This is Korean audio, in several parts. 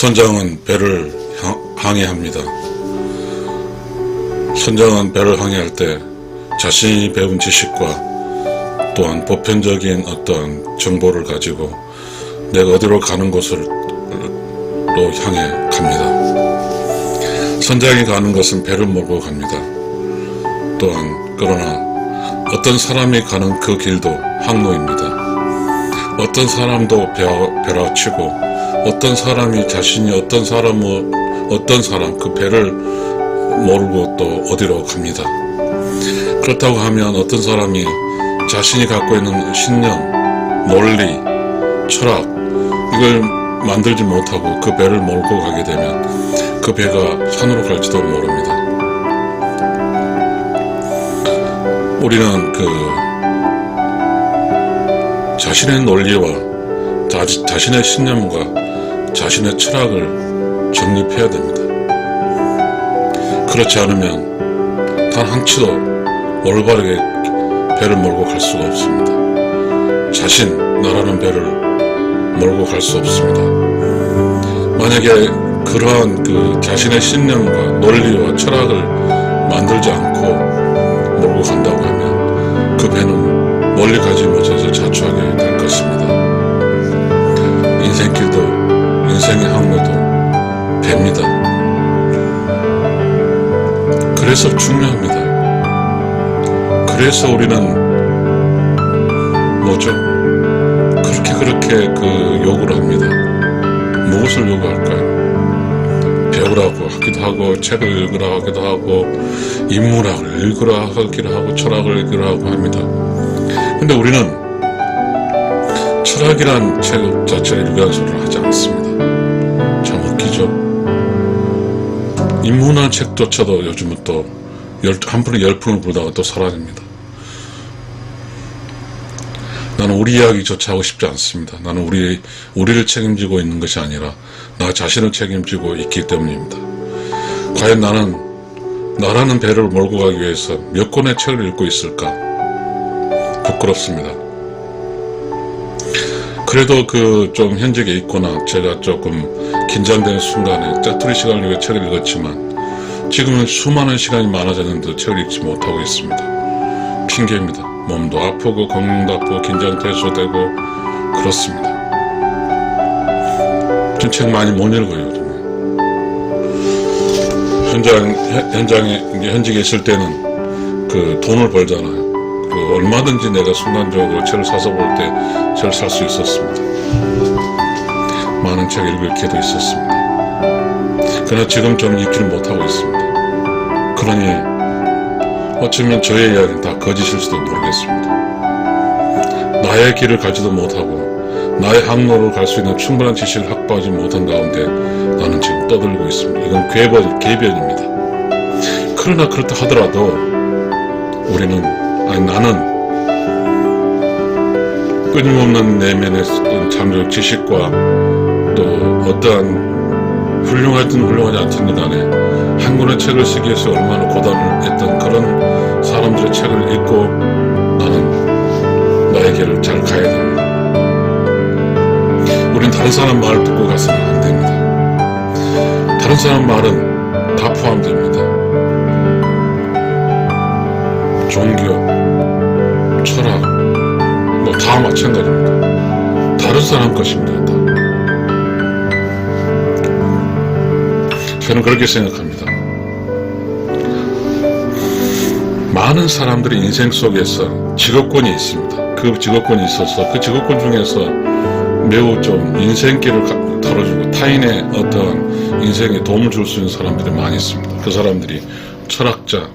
선장은 배를 향- 항해합니다. 선장은 배를 항해할 때 자신이 배운 지식과 또한 보편적인 어떤 정보를 가지고 내가 어디로 가는 곳으로 향해 갑니다. 선장이 가는 것은 배를 몰고 갑니다. 또한 그러나 어떤 사람이 가는 그 길도 항로입니다. 어떤 사람도 배라 치고 어떤 사람이 자신이 어떤 사람을 어떤 사람 그 배를 모르고 또 어디로 갑니다. 그렇다고 하면 어떤 사람이 자신이 갖고 있는 신념, 논리, 철학 이걸 만들지 못하고 그 배를 몰고 가게 되면 그 배가 산으로 갈지도 모릅니다. 우리는 그 자신의 논리와 자, 자신의 신념과 자신의 철학을 정립해야 됩니다. 그렇지 않으면 단 한 치도 올바르게 배를 몰고 갈 수가 없습니다. 자신, 나라는 배를 몰고 갈 수 없습니다. 만약에 그러한 그 자신의 신념과 논리와 철학을 만들지 않고 몰고 간다고 하면 그 배는 멀리 가지 못해서 자초하게 될 것입니다. 항로도 배입니다. 그래서 중요합니다. 그래서 우리는 뭐죠? 그렇게 그렇게 그 요구를 합니다. 무엇을 요구할까요? 배우라고 하기도 하고 책을 읽으라 하기도 하고 인문학을 읽으라 하기도 하고 철학을 읽으라 하고 합니다. 근데 우리는 철학이란 책 자체를 소리를 하지 않습니다. 인문학 책조차도 요즘은 또 열, 한 푼에 열 푼을 불다가 또 사라집니다. 나는 우리 이야기조차 하고 싶지 않습니다. 나는 우리, 우리를 책임지고 있는 것이 아니라 나 자신을 책임지고 있기 때문입니다. 과연 나는 나라는 배를 몰고 가기 위해서 몇 권의 책을 읽고 있을까? 부끄럽습니다. 그래도 그 좀 현직에 있거나 제가 조금 긴장되는 순간에 짜투리 시간을 위해 책을 읽었지만 지금은 수많은 시간이 많아졌는데 책을 읽지 못하고 있습니다. 핑계입니다. 몸도 아프고 건강도 아프고 긴장도 해소되고 그렇습니다. 전책 많이 못 읽어요. 현장 현- 현장에 현직에 있을 때는 그 돈을 벌잖아요. 그 얼마든지 내가 순간적으로 책을 사서 볼 때 책을 살 수 있었습니다. 많은 책 읽을 기회도 있었습니다. 그러나 지금 좀 읽지를 못하고 있습니다. 그러니 어쩌면 저의 이야기는 다 거짓일지도 모르겠습니다. 나의 길을 가지도 못하고 나의 항로로 갈수 있는 충분한 지식을 확보하지 못한 가운데 나는 지금 떠들고 있습니다. 이건 궤변, 궤변입니다. 그러나 그렇다 하더라도 우리는 아니 나는 끊임없는 내면의 어떤 잠재적 지식과 또 어떠한 훌륭하든 훌륭하지 않든 간에 한 권의 책을 쓰기 위해서 얼마나 고단을 했던 그런 사람들의 책을 읽고 나는 나의 길을 잘 가야 됩니다. 우린 다른 사람 말을 듣고 가서는 안 됩니다. 다른 사람 말은 다 포함됩니다. 종교, 철학, 뭐 다 마찬가지입니다. 다른 사람 것입니다. 다. 저는 그렇게 생각합니다. 많은 사람들이 인생 속에서 직업권이 있습니다. 그 직업권이 있어서 그 직업권 중에서 매우 좀 인생길을 가- 털어주고 타인의 어떤 인생에 도움을 줄 수 있는 사람들이 많이 있습니다. 그 사람들이 철학자,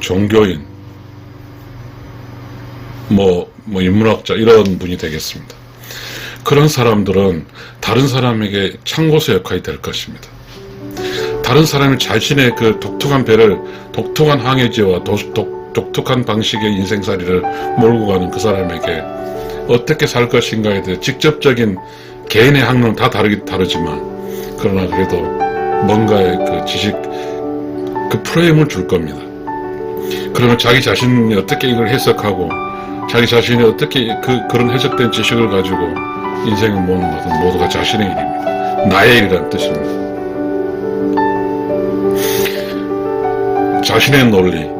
종교인, 뭐, 뭐 인문학자 이런 분이 되겠습니다. 그런 사람들은 다른 사람에게 참고서 역할이 될 것입니다. 다른 사람이 자신의 그 독특한 배를 독특한 항해지와 독특한 방식의 인생살이를 몰고 가는 그 사람에게 어떻게 살 것인가에 대해 직접적인 개인의 항로는 다 다르긴 다르지만 그러나 그래도 뭔가의 그 지식 그 프레임을 줄 겁니다. 그러면 자기 자신이 어떻게 이걸 해석하고 자기 자신이 어떻게 그 그런 해석된 지식을 가지고 인생을 모는 것은 모두가 자신의 일입니다. 나의 일이라는 뜻입니다. 자신의 논리,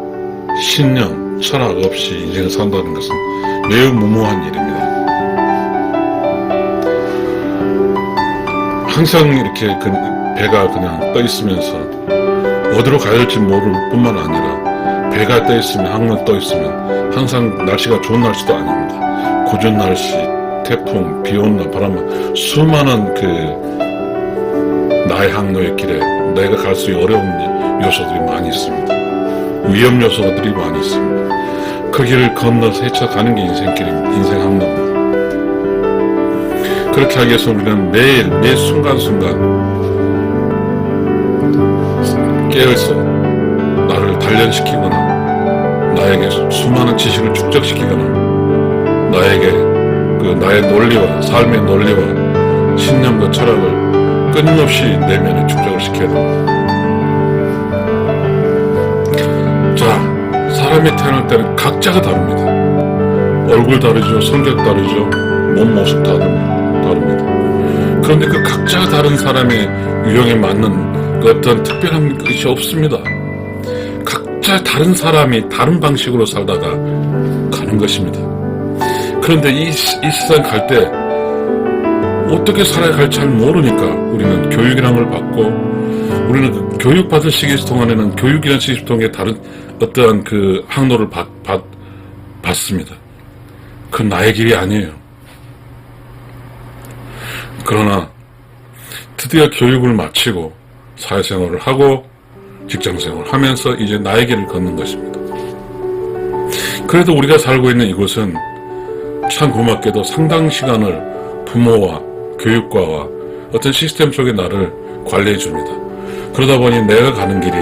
신념, 철학 없이 인생을 산다는 것은 매우 무모한 일입니다. 항상 이렇게 그 배가 그냥 떠 있으면서 어디로 가야 할지 모를 뿐만 아니라 배가 떠 있으면 항로 떠 있으면 항상 날씨가 좋은 날씨도 아닙니다. 궂은 날씨, 태풍, 비 오는 날, 바람, 수많은 그 나의 항로의 길에 내가 갈 수 어려운 요소들이 많이 있습니다. 위험 요소들이 많이 있습니다. 그 길을 건너서 헤쳐가는 게 인생길입니다. 인생 항로입니다. 그렇게 하기 위해서 우리는 매일, 매 순간순간 깨어서 나를 단련시키거나 나에게 수많은 지식을 축적시키거나 나에게 그 나의 논리와 삶의 논리와 신념과 철학을 끊임없이 내면에 축적을 시켜야 됩니다. 자, 사람이 태어날 때는 각자가 다릅니다. 얼굴 다르죠, 성격 다르죠, 몸 모습. 다릅니다. 그런데 그 각자가 다른 사람의 유형에 맞는 그 어떤 특별한 것이 없습니다. 각자 다른 사람이 다른 방식으로 살다가 가는 것입니다. 그런데 이, 이 세상 갈 때 어떻게 살아야 할지 잘 모르니까 우리는 교육이라는 걸 받고 우리는 그 교육받은 시기 동안에는 교육이라는 시기 동에 다른 어떠한 그 항로를 받, 받, 받습니다. 그건 나의 길이 아니에요. 그러나 드디어 교육을 마치고 사회생활을 하고 직장생활을 하면서 이제 나의 길을 걷는 것입니다. 그래도 우리가 살고 있는 이곳은 참 고맙게도 상당 시간을 부모와 교육과와 어떤 시스템 속에 나를 관리해 줍니다. 그러다 보니 내가 가는 길이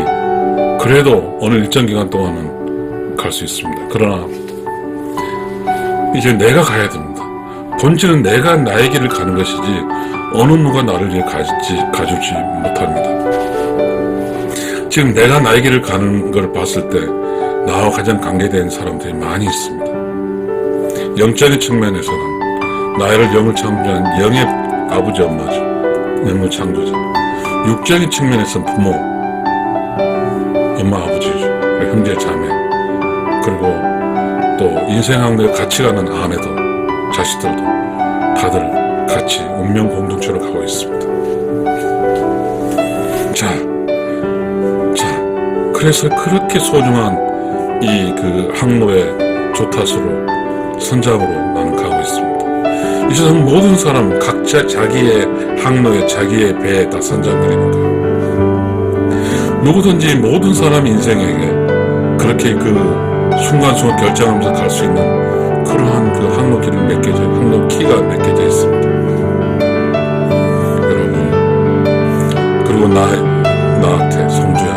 그래도 어느 일정 기간 동안은 갈 수 있습니다. 그러나 이제 내가 가야 됩니다. 본질은 내가 나의 길을 가는 것이지 어느 누가 나를 이제 가지, 가주지 못합니다. 지금 내가 길을 가는 걸 봤을 때 나와 가장 관계된 사람들이 많이 있습니다. 영적인 측면에서는 나를 영을 창조한 영의 아버지 엄마죠. 영을 창조자. 육적인 측면에서는 부모, 엄마 아버지죠. 형제 자매. 그리고 또 인생 항로에 같이 가는 아내도 자식들도 다들 같이 운명 공동체로 가고 있습니다. 자, 자, 그래서 그렇게 소중한 이 그 항로의 조타수로 선장으로 나는 가고 있습니다. 이 세상 모든 사람 각자 자기의 항로에 자기의 배에 다 선장들입니다. 누구든지 모든 사람 인생에게 그렇게 그 순간순간 결정하면서 갈 수 있는 그러한 그 항로 길을 맺겨져 항로 키가 맺겨져 있습니다. 여러분 그리고 나 나한테 성주야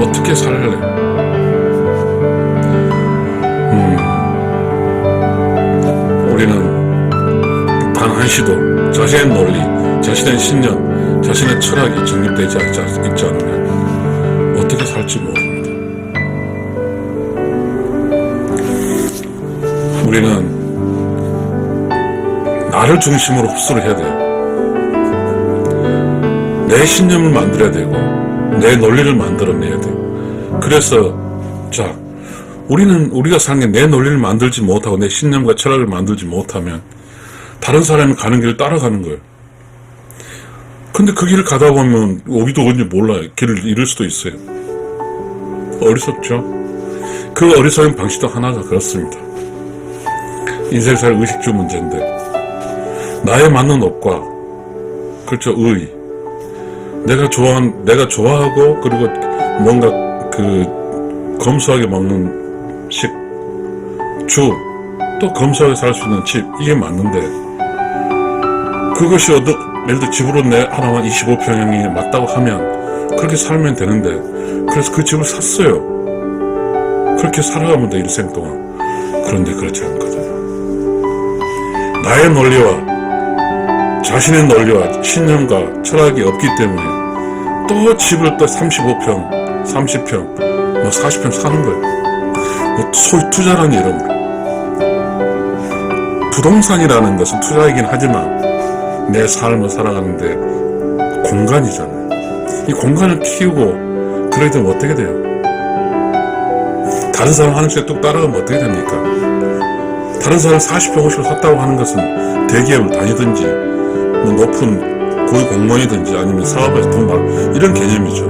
어떻게 살래? 음, 우리는 단 한시도 자신의 논리, 자신의 신념, 자신의 철학이 정립되지 않지, 않으면 어떻게 살지 모릅니다. 우리는 나를 중심으로 흡수를 해야 돼요. 내 신념을 만들어야 되고 내 논리를 만들어내야 돼요. 그래서 자 우리는 우리가 사는 게 내 논리를 만들지 못하고 내 신념과 철학을 만들지 못하면 다른 사람이 가는 길을 따라가는 거예요. 근데 그 길을 가다 보면 오기도 언제 몰라요. 길을 잃을 수도 있어요. 어리석죠? 그 어리석은 방식도 하나가 그렇습니다. 인생살 의식주 문제인데 나에 맞는 옷과 그렇죠 의 내가 좋아한 내가 좋아하고 그리고 뭔가 그 검소하게 먹는 식주 또 검소하게 살 수 있는 집 이게 맞는데. 그것이 어느 예를 들어 집으로 내 하나만 25평형이 맞다고 하면 그렇게 살면 되는데 그래서 그 집을 샀어요. 그렇게 살아가면 돼 일생 동안. 그런데 그렇지 않거든요 나의 논리와 자신의 논리와 신념과 철학이 없기 때문에 또 집을 또 35평, 30평, 뭐 40평 사는 거예요. 뭐 소위 투자라는 이름으로. 부동산이라는 것은 투자이긴 하지만 내 삶을 살아가는데 공간이잖아요. 이 공간을 키우고 그러게 되면 어떻게 돼요? 다른 사람 하는 식에 뚝 따라가면 어떻게 됩니까? 다른 사람 40표, 50표 샀다고 하는 것은 대기업을 다니든지 뭐 높은 고위 공무원이든지 아니면 사업에서 돈 벌, 이런 개념이죠.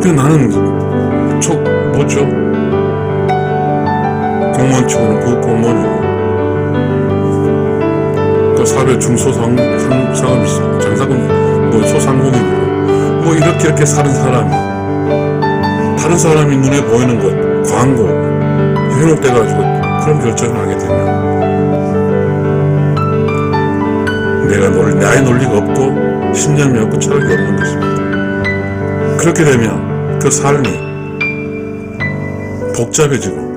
근데 나는 초, 뭐죠? 공무원 치고는 국공무원이고 또 사회 중소상 상, 상업 있어 장사금 뭐 소상공인이고 뭐 이렇게 이렇게 사는 사람이 다른 사람이 눈에 보이는 것 광고 현혹돼 가지고 그런 결정을 하게 되면 내가 논리, 나의 논리가 없고 신념이 없고 철학이 없는 것입니다. 그렇게 되면 그 삶이 복잡해지고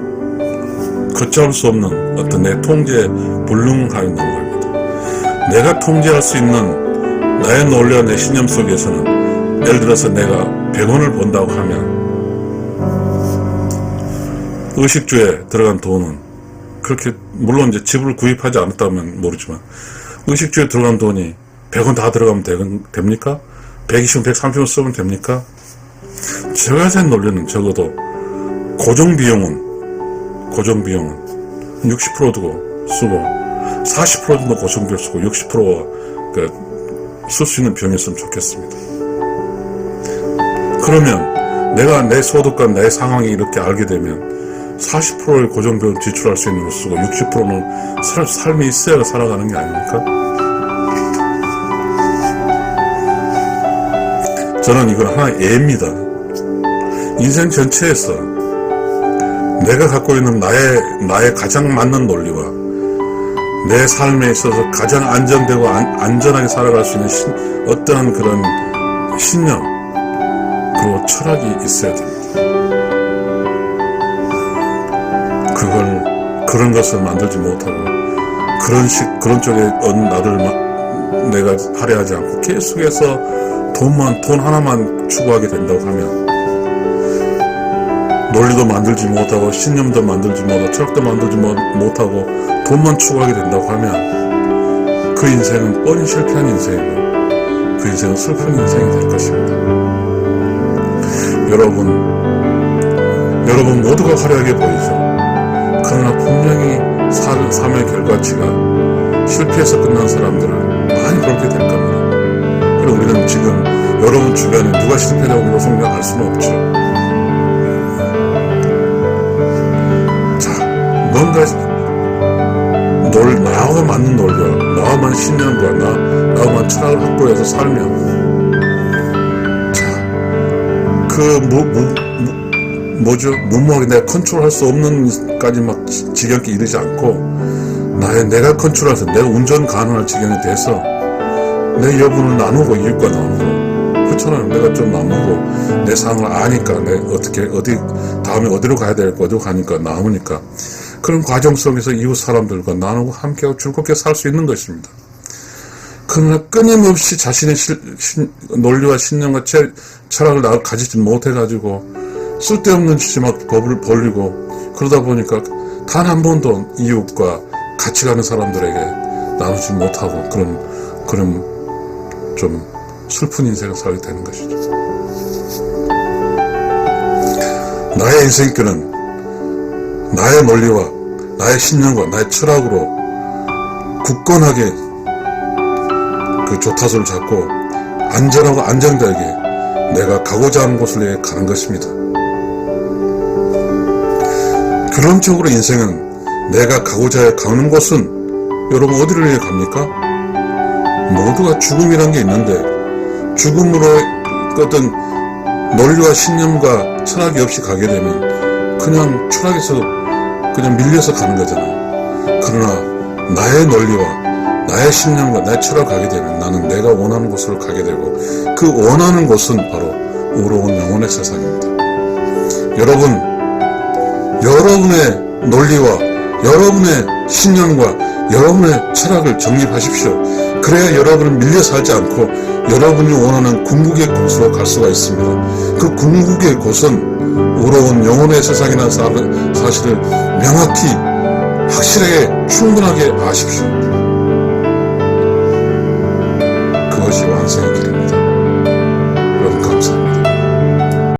걷잡을 수 없는 어떤 내 통제에 불능하게 넘어갑니다. 내가 통제할 수 있는 나의 논리와 내 신념 속에서는 예를 들어서 내가 100원을 번다고 하면 의식주에 들어간 돈은 그렇게 물론 이제 집을 구입하지 않았다면 모르지만 의식주에 들어간 돈이 100원 다 들어가면 되, 됩니까? 120원, 130원 쓰면 됩니까? 제가 센 논리는 적어도 고정 비용은 고정 비용은 60% 두고 쓰고 40% 정도 고정 비용 쓰고 60%가 그쓸 수 있는 비용이었으면 좋겠습니다. 그러면 내가 내 소득과 내 상황이 이렇게 알게 되면 40%의 고정 비용 지출할 수 있는 걸 쓰고 60%는 살, 삶이 있어야 살아가는 게 아닙니까? 저는 이건 하나의 예입니다. 인생 전체에서 내가 갖고 있는 나의, 나의 가장 맞는 논리와 내 삶에 있어서 가장 안정되고 안, 안전하게 살아갈 수 있는 신, 어떠한 그런 신념, 그리고 철학이 있어야 됩니다. 그런 것을 만들지 못하고, 그런 식, 그런 쪽에 나를 마- 내가 할애하지 않고 계속해서 돈만, 돈 하나만 추구하게 된다고 하면, 논리도 만들지 못하고 신념도 만들지 못하고 철학도 만들지 못- 못하고 돈만 추구하게 된다고 하면 그 인생은 뻔히 실패한 인생이고 그 인생은 슬픈 인생이 될 것입니다. 여러분, 여러분 모두가 화려하게 보이죠. 분명히 살, 삶의 결과치가 실패해서 끝난 사람들은 많이 그렇게 될 겁니다. 그리고 우리는 지금 여러분 주변에 누가 실패라고 알 수는 없죠. 자, 뭔가 놀, 나와 맞는 논리와 나와 맞는 신념과 나, 나와 맞는 철학을 확보해서 살면 자, 그 무, 무, 무, 뭐죠? 무모하게 내가 컨트롤할 수 없는까지 막 지- 지경에 이르지 않고 나의 내가 컨트롤해서 내가 운전 가능할 지경에 돼서 내 여분을 나누고 이웃과 나누고 그렇잖아요. 내가 좀 나누고 내 상황을 아니까 내 어떻게 어디 다음에 어디로 가야 될까 어디로 가니까 나누니까 그런 과정 속에서 이웃 사람들과 나누고 함께하고 즐겁게 살 수 있는 것입니다. 그러나 끊임없이 자신의 실- 신- 논리와 신념과 철, 철학을 나 가지지 못해가지고 쓸데없는 막 법을 벌리고 그러다 보니까 단 한 번도 이웃과 같이 가는 사람들에게 나누지 못하고 그런 그런 좀 슬픈 인생을 살게 되는 것이죠. 나의 인생길은 나의 논리와 나의 신념과 나의 철학으로 굳건하게 그 조타소를 잡고 안전하고 안정되게 내가 가고자 하는 곳을 향해 가는 것입니다. 그런 쪽으로 인생은 내가 가고자 가는 곳은 여러분 어디를 향해 갑니까? 모두가 죽음이란 게 있는데 죽음으로 어떤 논리와 신념과 철학이 없이 가게 되면 그냥 철학에서 그냥 밀려서 가는 거잖아요. 그러나 나의 논리와 나의 신념과 나의 철학을 가게 되면 나는 내가 원하는 곳으로 가게 되고 그 원하는 곳은 바로 우로운 영혼의 세상입니다. 여러분, 여러분의 논리와 여러분의 신념과 여러분의 철학을 정립하십시오. 그래야 여러분은 밀려 살지 않고 여러분이 원하는 궁극의 곳으로 갈 수가 있습니다. 그 궁극의 곳은 우러운 영혼의 세상이라는 사- 사실을 명확히 확실하게 충분하게 아십시오. 그것이 완성의 길입니다.